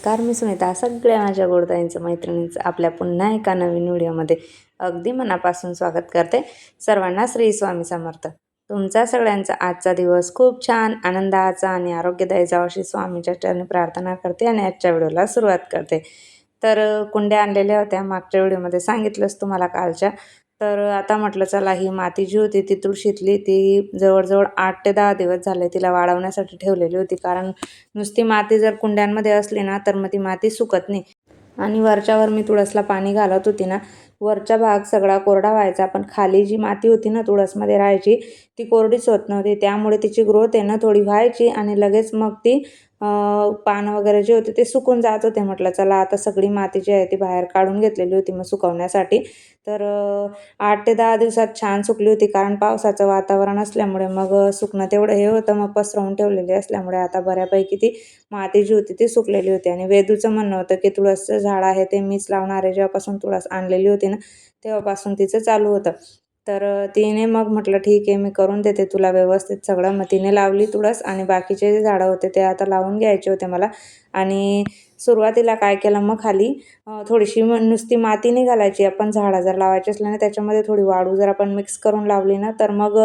नमस्कार मी सुनीता. सगळ्या माझ्या गोडताईंचं मैत्रिणींचं आपल्या पुन्हा एका नवीन व्हिडिओमध्ये अगदी मनापासून स्वागत करते. सर्वांना श्री स्वामी समर्थ. तुमचा सगळ्यांचा आजचा दिवस खूप छान आनंदाचा आणि आरोग्यदायी जावं अशी स्वामीच्या चरणी प्रार्थना करते आणि आजच्या व्हिडिओला सुरुवात करते. तर कुंड्या आणलेल्या होत्या. मागच्या व्हिडिओमध्ये सांगितलंच तुम्हाला कालच्या. तर आता म्हटलं चला ही माती जी होती ती तुळशीतली ती जवळजवळ आठ ते दहा दिवस झाले तिला वाढवण्यासाठी ठेवलेली होती. कारण नुसती माती जर कुंड्यांमध्ये असली ना तर मग ती माती सुकत नाही. आणि वरच्यावर मी तुळसला पाणी घालत होती ना वरचा भाग सगळा कोरडा व्हायचा पण खाली जी माती होती ना तुळसमध्ये राहायची ती कोरडीच होत नव्हती. त्यामुळे तिची ग्रोथ आहे ना थोडी व्हायची आणि लगेच मग ती पान वगैरे जे होते ते सुकून जात होते. म्हटलं चला आता सगळी माती जी आहे ती बाहेर काढून घेतलेली होती मग सुकवण्यासाठी. तर आठ ते दहा दिवसात छान सुकली होती कारण पावसाचं वातावरण असल्यामुळे मग सुकणं तेवढं हे होतं. मग पसरवून ठेवलेली असल्यामुळे आता बऱ्यापैकी ती माती जी होती ती सुकलेली होती. आणि वेदूचं म्हणणं होतं की तुळसचं झाड आहे ते मीच लावणार आहे. जेव्हापासून तुळस आणलेली होती ना तेव्हापासून तिचं चालू होतं. तर तिने मग म्हटलं ठीक आहे मी करून देते तुला व्यवस्थित सगळं. मग तिने लावली तुळस आणि बाकीचे जे झाडं होते ते आता लावून घ्यायचे होते मला. आणि सुरुवातीला काय केलं मग खाली थोडीशी नुसती माती नाही घालायची आपण झाडं जर लावायची असल्याने त्याच्यामध्ये थोडी वाळू जर आपण मिक्स करून लावली ना तर मग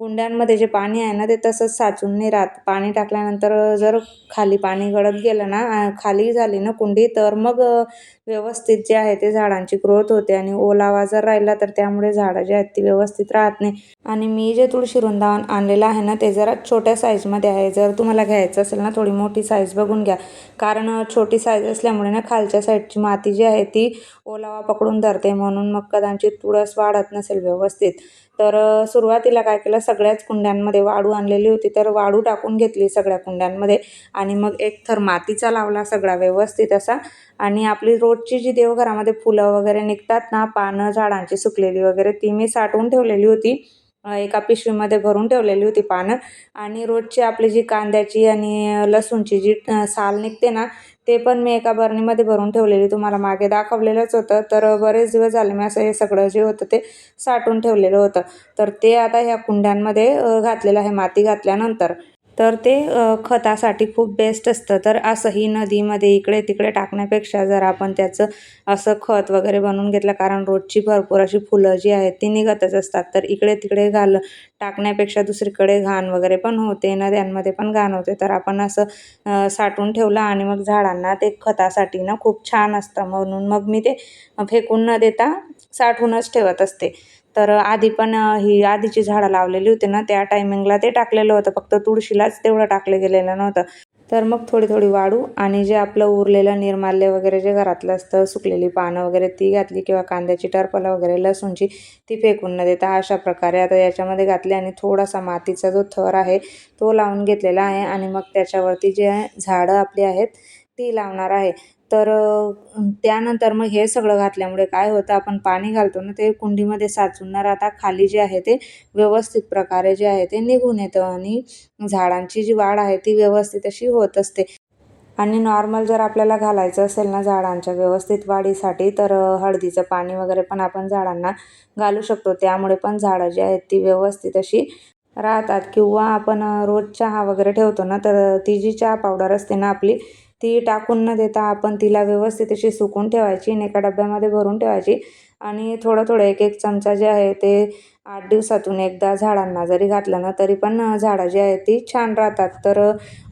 कुंड्यांमध्ये जे पाणी आहे ना ते तसंच साचून नाही राहत. पाणी टाकल्यानंतर जर खाली पाणी गळत गेलं ना खाली झाली ना कुंडी तर मग व्यवस्थित जे आहे ते झाडांची ग्रोथ होते आणि ओलावा जर राहिला तर त्यामुळे झाडं जे आहेत ती व्यवस्थित राहत नाही. आणि मी जे तुळशी वृंदावन आणलेलं आहे ना ते जरा छोट्या साईजमध्ये आहे. जर तुम्हाला घ्यायचं असेल ना थोडी मोठी साईज बघून घ्या. कारण छोटी साईज असल्यामुळे ना खालच्या साईडची माती जी आहे ती ओलावा पकडून धरते. म्हणून मग कदाचित तुळस वाढत नसेल व्यवस्थित. तर सुरुवातीला काय केलं सगळ्याच कुंड्यांमध्ये वाळू आणलेली होती तर वाळू टाकून घेतली सगळ्या कुंड्यांमध्ये आणि मग एक थर मातीचा लावला सगळा व्यवस्थित असा आणि आपली रोजची जी देवघरामध्ये फुलं वगैरे निघतात ना पानं झाडांची सुकलेली वगैरे ती मी साठवून ठेवलेली होती. एका पिशवीमध्ये भरून ठेवलेली होती पानं आणि रोजची आपली जी कांद्याची आणि लसूणची जी साल निघते ना ते पण मी एका बरणीमध्ये भरून ठेवलेली तुम्हाला मागे दाखवलेलंच होतं. तर बरेच दिवस झाले मी असं हे सगळं जे होतं ते साठवून ठेवलेलं होतं. तर ते आता ह्या कुंड्यांमध्ये घातलेलं आहे माती घातल्यानंतर. तर ते खतासाठी खूप बेस्ट असतं. तर असंही नदीमध्ये इकडे तिकडे टाकण्यापेक्षा जर आपण त्याचं असं खत वगैरे बनवून घेतलं कारण रोजची भरपूर अशी फुलं जी आहेत ती निघतच असतात. तर इकडे तिकडे घाल टाकण्यापेक्षा दुसरीकडे घाण वगैरे पण होते नद्यांमध्ये पण घाण होते. तर आपण असं साठवून ठेवलं आणि मग झाडांना ते खतासाठी ना खूप छान असतं. म्हणून मग मी ते फेकून न देता साठवूनच ठेवत असते. तर आधी पण ही आधीची झाडं लावलेली होती ना त्या टायमिंगला ते टाकलेलं होतं. फक्त तुळशीलाच तेवढं टाकलं गेलेलं नव्हतं. तर मग थोडी थोडी वाढू आणि जे आपलं उरलेलं निर्माल्य वगैरे जे घरातलं असतं सुकलेली पानं वगैरे ती घातली किंवा कांद्याची टरफलं वगैरे लसूणची ती फेकून न देता अशा प्रकारे आता याच्यामध्ये घातली आणि थोडासा मातीचा जो थर आहे तो लावून घेतलेला आहे आणि मग त्याच्यावरती जे झाडं आपली आहेत ती लावणार आहे. तर त्यानंतर मग हे सगळं घातल्यामुळे काय होतं आपण पाणी घालतो ना ते कुंडीमध्ये साचून न राहता खाली जे आहे ते व्यवस्थित प्रकारे जे आहे ते निघून येतं आणि झाडांची जी वाढ आहे ती व्यवस्थित अशी होत असते. आणि नॉर्मल जर आपल्याला घालायचं असेल ना झाडांच्या व्यवस्थित वाढीसाठी तर हळदीचं पाणी वगैरे पण आपण झाडांना घालू शकतो. त्यामुळे पण झाडं जी आहेत ती व्यवस्थित अशी राहतात. किंवा आपण रोज चहा वगैरे ठेवतो ना तर ती जी चहा पावडर असते ना आपली ती टाकून न देता आपण तिला व्यवस्थित अशी सुकून ठेवायची आणि एका डब्यामध्ये भरून ठेवायची आणि थोडं थोडं एक एक चमचा जे आहे ते आठ दिवसातून एकदा झाडांना जरी घातलं ना तरी पण झाडं जी आहेत ती छान राहतात. तर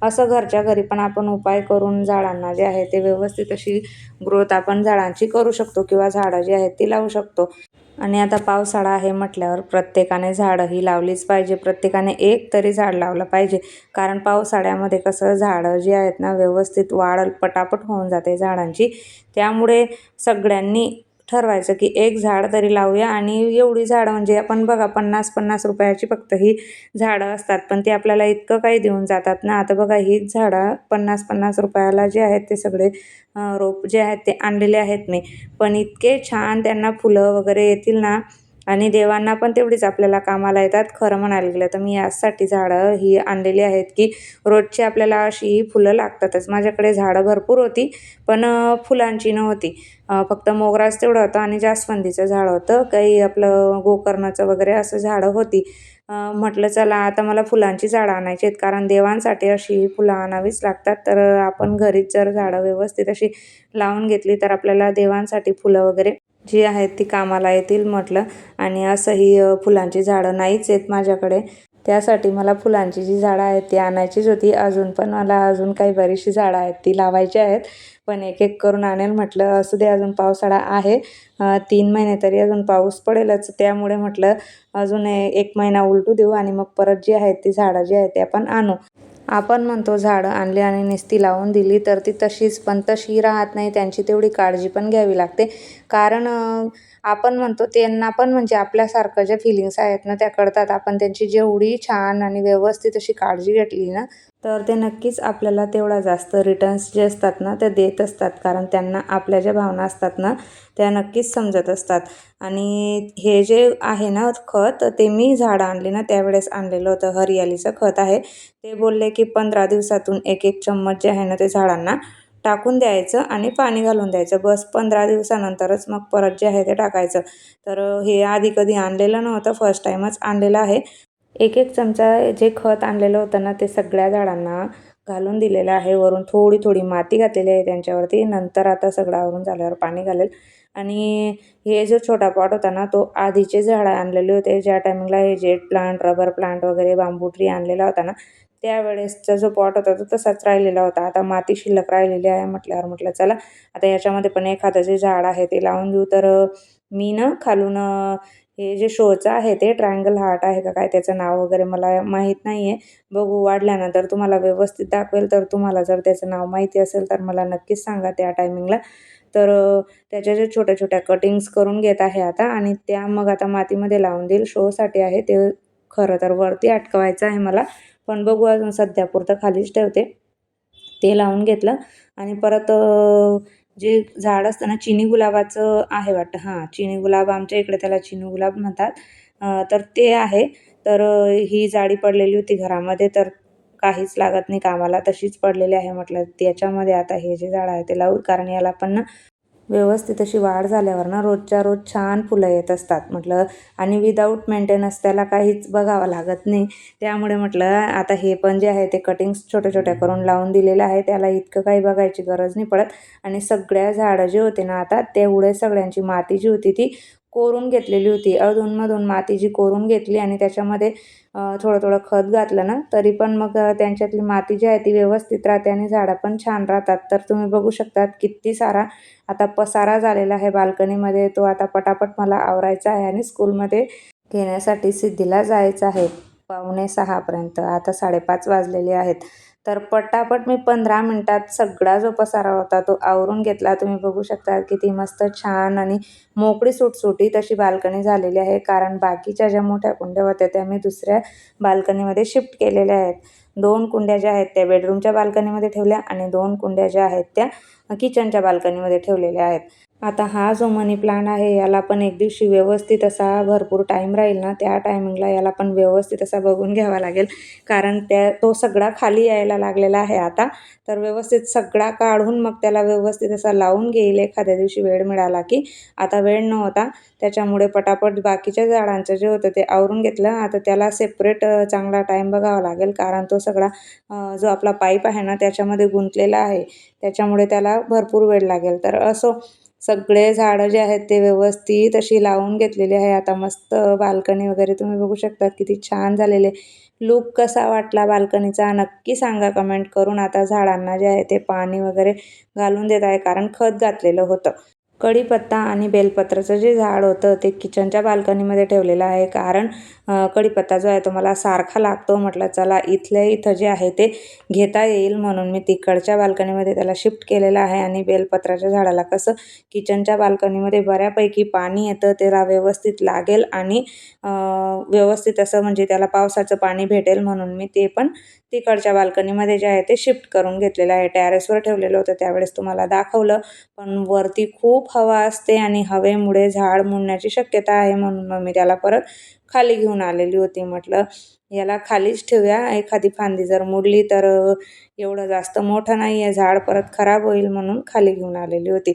असं घरच्या घरी पण आपण उपाय करून झाडांना जे आहे ते व्यवस्थित अशी ग्रोथ आपण झाडांची करू शकतो किंवा झाडं जी आहेत ती लावू शकतो. आणि आता पावसाळा आहे म्हटल्यावर प्रत्येकाने झाडं ही लावलीच पाहिजे. प्रत्येकाने एक तरी झाड लावलं पाहिजे. कारण पावसाळ्यामध्ये कसं झाडं जी आहेत ना व्यवस्थित वाढ पटापट होऊन जाते झाडांची. त्यामुळे सगळ्यांनी ठरवायचं की एक झाड तरी लावूया आणि एवढी झाडं म्हणजे आपण बघा पन्नास पन्नास रुपयाची फक्त ही झाडं असतात. पण ती आपल्याला इतकं काही देऊन जातात ना. आता बघा हीच झाडं पन्नास पन्नास रुपयाला जे आहेत ते सगळे रोप जे आहेत ते आणलेले आहेत मी. पण इतके छान त्यांना फुलं वगैरे येतील ना आणि देवांना पण तेवढीच आपल्याला कामाला येतात. खरं म्हणायला गेलं तर मी याचसाठी झाडं ही आणलेली आहेत की रोजची आपल्याला अशी ही फुलं लागतातच. माझ्याकडे झाडं भरपूर होती पण फुलांची नव्हती. फक्त मोगराच तेवढं होतं आणि जास्वंदीचं झाड होतं. काही आपलं गोकर्णाचं वगैरे असं झाडं होती. म्हटलं चला आता मला फुलांची झाडं आणायची आहेत. कारण देवांसाठी अशी फुलं आणावीच लागतात. तर आपण घरीच जर झाडं व्यवस्थित अशी लावून घेतली तर आपल्याला देवांसाठी फुलं वगैरे जी आहेत ती कामाला येतील म्हटलं. आणि असंही फुलांची झाडं नाहीच आहेत माझ्याकडे. त्यासाठी मला फुलांची जी झाडं आहेत ती आणायचीच होती. अजून पण मला अजून काही बरीचशी झाडं आहेत ती लावायची आहेत. पण एक एक करून आणेल म्हटलं असू दे अजून पावसाळा आहे. तीन महिने तरी अजून पाऊस पडेलच. त्यामुळे म्हटलं अजून एक महिना उलटू देऊ आणि मग परत जी आहेत ती झाडं जी आहेत ती आपण आणू. आपण म्हणतो झाडं आणली आणि नुसती लावून दिली तर ती तशीच. पण तशी राहत नाही. त्यांची तेवढी काळजी पण घ्यावी लागते. कारण आपण म्हणतो त्यांना पण म्हणजे आपल्यासारखं ज्या फिलिंग्स आहेत ना त्या कळतात. आपण त्यांची जेवढी छान आणि व्यवस्थित अशी काळजी घेतली ना तर ते नक्कीच आपल्याला तेवढा जास्त रिटर्न्स जे असतात ना ते देत असतात. कारण त्यांना आपल्या ज्या भावना असतात ना त्या नक्कीच समजत असतात. आणि हे जे आहे ना खत ते मी झाडं आणले ना त्यावेळेस आणलेलं होतं. हरियालीचं खत आहे. ते बोलले की पंधरा दिवसातून एक एक चम्मच जे आहे ना ते झाडांना टाकून द्यायचं आणि पाणी घालून द्यायचं. बस पंधरा दिवसानंतरच मग परत जे आहे ते टाकायचं. तर हे आधी कधी आणलेलं नव्हतं. फर्स्ट टाईमच आणलेलं आहे. एक एक चमचा जे खत आणलेलं होतं ना ते सगळ्या झाडांना घालून दिलेलं आहे. वरून थोडी थोडी माती घातलेली आहे त्यांच्यावरती. नंतर आता सगळं आवरून झाल्यावर पाणी घालेल. आणि हे जो छोटा पॉट होता ना तो आधीचे झाडं आणलेले होते. ज्या टायमिंगला हे जेट प्लांट रबर प्लांट वगैरे बांबू ट्री आणलेला होता ना त्यावेळेसचा जो पॉट होता तो तसाच राहिलेला होता. आता माती शिल्लक राहिलेली आहे म्हटल्यावर म्हटलं चला आता याच्यामध्ये पण एखादं जे झाड आहे ते लावून देऊ. तर मी ना खालून हे जे शोचं आहे ते ट्रायंगल हार्ट आहे का काय त्याचं नाव वगैरे मला माहीत नाही आहे बघू वाढल्यानंतर तुम्हाला व्यवस्थित दाखवेल. तर तुम्हाला जर त्याचं नाव माहिती असेल तर मला नक्कीच सांगा त्या टायमिंगला तर त्याच्या ज्या छोट्या छोट्या कटिंग्स करून घेत आहे आता आणि त्या मग आता मातीमध्ये लावून देईल. शोसाठी आहे ते खरं तर वरती अटकवायचं आहे मला. पण बघू अजून सध्यापुरतं खालीच ठेवते. ते लावून घेतलं आणि परत जे झाड असतं ना चिनी गुलाबाचं आहे वाटतं. हां चिनी गुलाब आमच्या इकडे त्याला चिनी गुलाब म्हणतात. तर ते आहे. तर ही जाळी पडलेली होती घरामध्ये. तर काहीच लागत नाही कामाला. तशीच पडलेली आहे म्हटलं. त्याच्यामध्ये आता हे जे झाड आहे ते लावू कारण याला पण ना व्यवस्थित अशी वाढ झाल्यावर ना रोजच्या रोज छान फुलं येत असतात म्हटलं. आणि विदाऊट मेंटेनन्स त्याला काहीच बघावं लागत नाही. त्यामुळे म्हटलं आता हे पण जे आहे ते कटिंग्स छोट्या छोट्या करून लावून दिलेलं आहे. त्याला इतकं काही बघायची गरज नाही पडत. आणि सगळ्या झाडं जे होते ना आता तेवढे सगळ्यांची माती जी होती ती कोरून घेतलेली होती. अधूनमधून माती जी कोरून घेतली आणि त्याच्यामध्ये थोडं थोडं खत घातलं ना तरी पण मग त्यांच्यातली माती जी आहे ती व्यवस्थित राहते आणि झाडं पण छान राहतात. तर तुम्ही बघू शकतात किती सारा आता पसारा झालेला आहे बाल्कनीमध्ये. तो आता पटापट मला आवरायचा आहे आणि स्कूलमध्ये घेण्यासाठी सिद्धीला जायचं आहे. पावणे सहापर्यंत. आता साडेपाच वाजलेले आहेत. तर पटापट मी पंधरा मिनटात सगळा जो पसारा होता. तो आवरून घेतला. तुम्ही बघू शकता किती मस्त छान आणि मोकळी सुटसुटीत अशी बाल्कनी झालेली आहे. कारण बाकीच्या ज्या मोठ्या कुंड्या होत्या त्या मी दुसऱ्या बाल्कनीमध्ये शिफ्ट केलेल्या आहेत. दोन कुंड्या ज्या आहेत त्या बेडरूमच्या बाल्कनीमध्ये ठेवल्या आणि दोन कुंड्या ज्या आहेत त्या किचनच्या बाल्कनीमध्ये ठेवलेल्या आहेत. आता हा जो मनी प्लांट आहे याला पण एक दिवशी व्यवस्थित असा भरपूर टाईम राहील ना त्या टायमिंगला याला पण व्यवस्थित असा बघून घ्यावा लागेल. कारण त्या तो सगळा खाली यायला लागलेला आहे आता. तर व्यवस्थित सगळा काढून मग त्याला व्यवस्थित असा लावून घेईल एखाद्या दिवशी वेळ मिळाला की. आता वेळ नव्हता. त्याच्यामुळे पटापट बाकीच्या झाडांचं जे होतं ते आवरून घेतलं. आता त्याला सेपरेट चांगला टाईम बघावा लागेल. कारण तो सगळा जो आपला पाईप आहे ना त्याच्यामध्ये गुंतलेला आहे. त्याच्यामुळे त्याला भरपूर वेळ लागेल. तर असो सगळे झाडं जे आहेत ते व्यवस्थित अशी लावून घेतलेली आहे. आता मस्त बाल्कनी वगैरे तुम्ही बघू शकतात किती छान झालेले. लुक कसा वाटला बाल्कनीचा नक्की सांगा कमेंट करून. आता झाडांना जे आहे ते पाणी वगैरे घालून देत आहे कारण खत घातलेलं होतं. कढीपत्ता आणि बेलपत्राचं जे झाड होतं ते किचनच्या बाल्कनीमध्ये ठेवलेलं आहे. कारण कढीपत्ता जो आहे तो मला सारखा लागतो. म्हटलं चला इथल्या इथं जे आहे ते घेता येईल. म्हणून मी तिकडच्या बाल्कनीमध्ये त्याला शिफ्ट केलेलं आहे. आणि बेलपत्राच्या झाडाला कसं किचनच्या बाल्कनीमध्ये बऱ्यापैकी पाणी येतं त्याला व्यवस्थित लागेल. आणि व्यवस्थित असं म्हणजे त्याला पावसाचं पाणी भेटेल. म्हणून मी ते पण तिकडच्या बाल्कनीमध्ये जे आहे ते शिफ्ट करून घेतलेलं आहे. टॅरेसवर ठेवलेलं होतं त्यावेळेस तुम्हाला दाखवलं. पण वरती खूप खूप हवा असते आणि हवेमुळे झाड मुडण्याची शक्यता आहे म्हणून मग मी त्याला परत खाली घेऊन आलेली होती. म्हटलं याला खालीच ठेवूया. एखादी फांदी जर मुडली तर एवढं जास्त मोठं नाही आहे झाड परत खराब होईल म्हणून खाली घेऊन आलेली होती.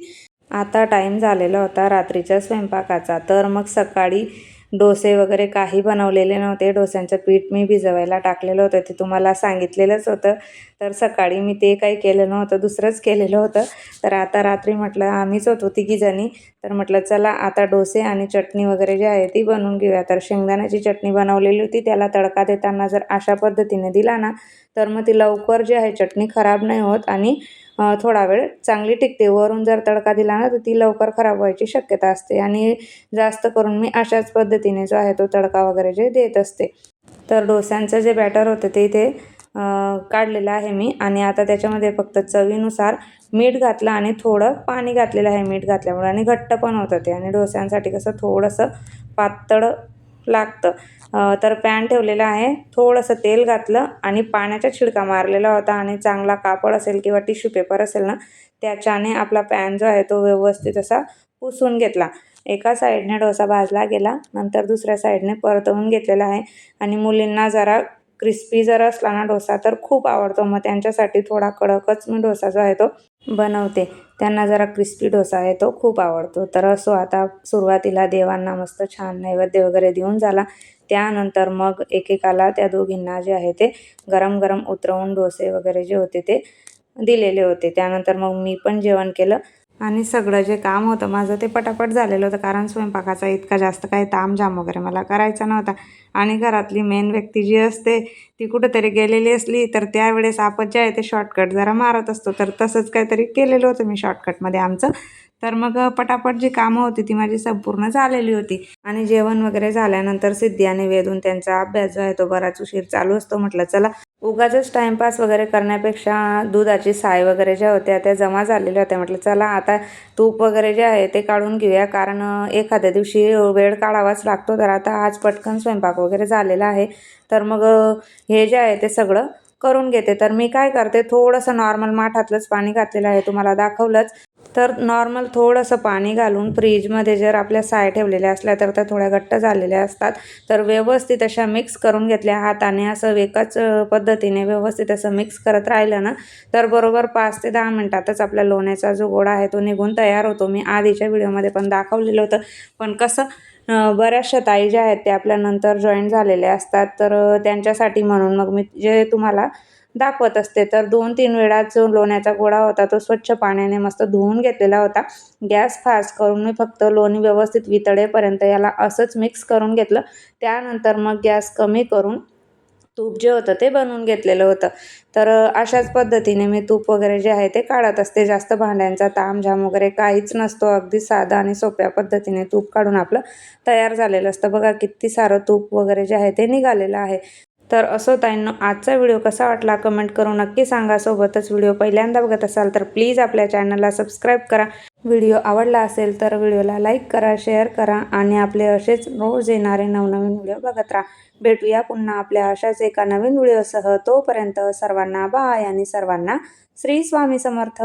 आता टाईम झालेला होता रात्रीच्या स्वयंपाकाचा. तर मग सकाळी डोसे वगैरे काही बनवलेले नव्हते. डोस्यांचं पीठ मी भिजवायला टाकलेलं होतं. ते तुम्हाला सांगितलेलंच होतं. तर सकाळी मी ते काही केलं नव्हतं. दुसरंच केलेलं होतं. तर आता रात्री म्हटलं आम्हीच होतो तिघीजणी. तर म्हटलं चला आता डोसे आणि चटणी वगैरे जी आहे ती बनवून घेऊया. तर शेंगदाण्याची चटणी बनवलेली होती. त्याला तडका देताना जर अशा पद्धतीने दिला ना तर मग ती लवकर जी आहे चटणी खराब नाही होत आणि थोडा वेळ चांगली टिकते. वरून जर तडका दिला ना तर ती लवकर खराब व्हायची शक्यता असते. आणि जास्त करून मी अशाच पद्धतीने जो आहे तो तडका वगैरे जे देत असते. तर डोस्यांचं जे बॅटर होतं ते इथे काढलेलं आहे मी. आणि आता त्याच्यामध्ये फक्त चवीनुसार मीठ घातलं आणि थोडं पाणी घातलेलं आहे मीठ घातल्यामुळे. आणि घट्ट पण होतं ते. आणि डोस्यांसाठी कसं थोडंसं पातळ लागतं. तर पॅन ठेवलेला आहे. थोडंसं तेल घातलं आणि पाण्याचा छिडका मारलेला होता आणि चांगला कापड असेल किंवा टिश्यू पेपर असेल ना त्याच्याने आपला पॅन जो आहे तो व्यवस्थित असा पुसून घेतला. एका साईडने डोसा भाजला गेला नंतर दुसऱ्या साईडने परतवून घेतलेला आहे. आणि मुलींना जरा क्रिस्पी जर असला ना डोसा तर खूप आवडतो. मग त्यांच्यासाठी थोडा कडकच मी डोसा जो आहे तो बनवते. त्यांना जरा क्रिस्पी डोसा आहे तो खूप आवडतो. तर असो आता सुरुवातीला देवांना मस्त छान नैवेद्य वगैरे देऊन झाला. त्यानंतर मग एकेकाला त्या दोघींना जे आहे ते गरम गरम उतरवून डोसे वगैरे जे होते ते दिलेले होते. त्यानंतर मग मी पण जेवण केलं आणि सगळं जे काम होतं माझं ते पटापट झालेलं होतं. कारण स्वयंपाकाचा इतका जास्त काही तामझाम वगैरे मला करायचा नव्हता. आणि घरातली मेन व्यक्ती जी असते ती कुठंतरी गेलेली असली तर त्यावेळेस आपण जे आहे ते शॉर्टकट जरा मारत असतो. तर तसंच काहीतरी केलेलं होतं मी शॉर्टकटमध्ये आमचं. तर मग पटापट जी कामं होती ती माझी संपूर्ण झालेली होती. आणि जेवण वगैरे झाल्यानंतर सिद्धी आणि वेदून त्यांचा अभ्यास जो आहे तो बराच उशीर चालू असतो. म्हटलं चला उगाच टाईमपास वगैरे करण्यापेक्षा दुधाची साय वगैरे ज्या होत्या त्या जमा झालेल्या होत्या. म्हटलं चला आता तूप वगैरे जे आहे ते काढून घेऊया. कारण एखाद्या दिवशी वेळ काढावाच लागतो. तर आता आज पटकन स्वयंपाक वगैरे झालेला आहे. तर मग हे जे आहे ते सगळं करून घेते. तर मी काय करते थोडंसं नॉर्मल माठातलंच पाणी घातलेलं आहे. तुम्हाला दाखवलंच. तर नॉर्मल थोडंसं पाणी घालून फ्रीजमध्ये जर आपल्या साय ठेवलेल्या असल्या तर त्या थोड्या घट्ट झालेल्या असतात. तर व्यवस्थित अशा मिक्स करून घेतल्या हाताने असं एकाच पद्धतीने व्यवस्थित असं मिक्स करत राहिलं ना तर बरोबर पाच ते दहा मिनटातच आपल्या लोण्याचा जो गोळा आहे तो निघून तयार होतो. मी आधीच्या व्हिडिओमध्ये पण दाखवलेलं होतं. पण कसं बऱ्याचशा ताई ज्या आहेत त्या आपल्यानंतर जॉईन झालेल्या असतात. तर त्यांच्यासाठी म्हणून मग मी जे तुम्हाला दाखवत असते. तर दोन तीन वेळा जो लोण्याचा गोळा होता तो स्वच्छ पाण्याने मस्त धुवून घेतलेला होता. गॅस फास्ट करून मी फक्त लोणी व्यवस्थित वितळेपर्यंत याला असंच मिक्स करून घेतलं. त्यानंतर मग गॅस कमी करून तूप जे होतं ते बनवून घेतलेलं होतं. तर अशाच पद्धतीने मी तूप वगैरे जे आहे ते काढत असते. जास्त भांड्यांचा तामझाम वगैरे काहीच नसतो. अगदी साधा आणि सोप्या पद्धतीने तूप काढून आपलं तयार झालेलं असतं. बघा किती सारं तूप वगैरे जे आहे ते निघालेलं आहे. तर असो ताईंनो आजचा व्हिडिओ कसा वाटला कमेंट करून नक्की सांगा. सोबतच व्हिडिओ पहिल्यांदा बघत असाल तर प्लीज आपल्या चॅनलला सबस्क्राईब करा. व्हिडिओ आवडला असेल तर व्हिडिओला लाईक करा शेअर करा आणि आपले असेच रोज येणारे नवनवीन व्हिडिओ बघत राहा. भेटूया पुन्हा आपल्या अशाच एका नवीन व्हिडिओसह. तोपर्यंत सर्वांना बाय आणि सर्वांना श्री स्वामी समर्थ.